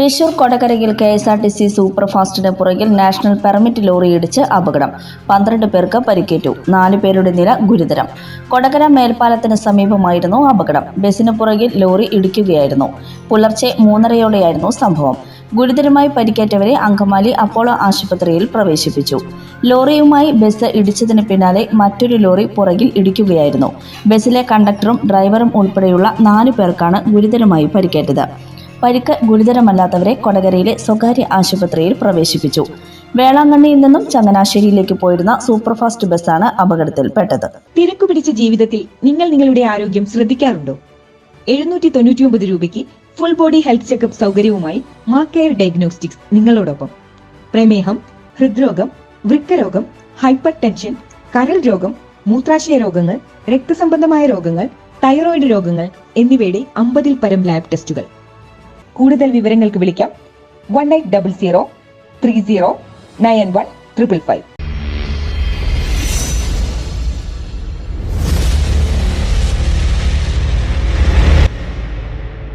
Thrissur കൊടകരയിൽ K S R T C super ഫാസ്റ്റിന് പുറകിൽ national permit ലോറിയിടിച്ച് അപകടം. പന്ത്രണ്ട് പേർക്ക് പരിക്കേറ്റു. നാല് പേരുടെ നില ഗുരുതരം. കൊടകര മേൽപ്പാലത്തിന് സമീപമായിരുന്നു അപകടം. ബസിന് പുറകിൽ ലോറി ഇടിക്കുകയായിരുന്നു. പുലർച്ചെ മൂന്നരയോടെയായിരുന്നു സംഭവം. ഗുരുതരമായി പരിക്കേറ്റവരെ അങ്കമാലി അപ്പോളോ ആശുപത്രിയിൽ പ്രവേശിപ്പിച്ചു. ലോറിയുമായി ബസ് ഇടിച്ചതിന് പിന്നാലെ മറ്റൊരു ലോറി പുറകിൽ ഇടിക്കുകയായിരുന്നു. ബസ്സിലെ കണ്ടക്ടറും ഡ്രൈവറും ഉൾപ്പെടെയുള്ള നാലു പേർക്കാണ് ഗുരുതരമായി പരിക്കേറ്റത്. പരിക്ക് ഗുരുതരമല്ലാത്തവരെ കൊടകരയിലെ സ്വകാര്യ ആശുപത്രിയിൽ പ്രവേശിപ്പിച്ചു. വേളാങ്കണ്ണിയിൽ നിന്നും ചങ്ങനാശ്ശേരിയിലേക്ക് പോയിരുന്ന സൂപ്പർഫാസ്റ്റ് ബസ്സാണ് അപകടത്തിൽപ്പെട്ടത്. തിരക്കു പിടിച്ച ജീവിതത്തിൽ നിങ്ങൾ നിങ്ങളുടെ ആരോഗ്യം ശ്രദ്ധിക്കാറുണ്ടോ? എഴുന്നൂറ്റി തൊണ്ണൂറ്റിയൊമ്പത് രൂപയ്ക്ക് ഫുൾ ബോഡി ഹെൽത്ത് ചെക്കപ്പ് സൗകര്യവുമായി മാ കെയർ ഡയഗ്നോസ്റ്റിക്സ് നിങ്ങളോടൊപ്പം. പ്രമേഹം ഹൃദ്രോഗം വൃക്കരോഗം ഹൈപ്പർ ടെൻഷൻ കരൾ രോഗം മൂത്രാശയ രോഗങ്ങൾ രക്തസംബന്ധമായ രോഗങ്ങൾ തൈറോയിഡ് രോഗങ്ങൾ എന്നിവയുടെ അമ്പതിൽ പരം ലാബ് ടെസ്റ്റുകൾ കൂടുതൽ വിവരങ്ങൾക്ക് വിളിക്കാം. One eight double zero three zero nine one triple five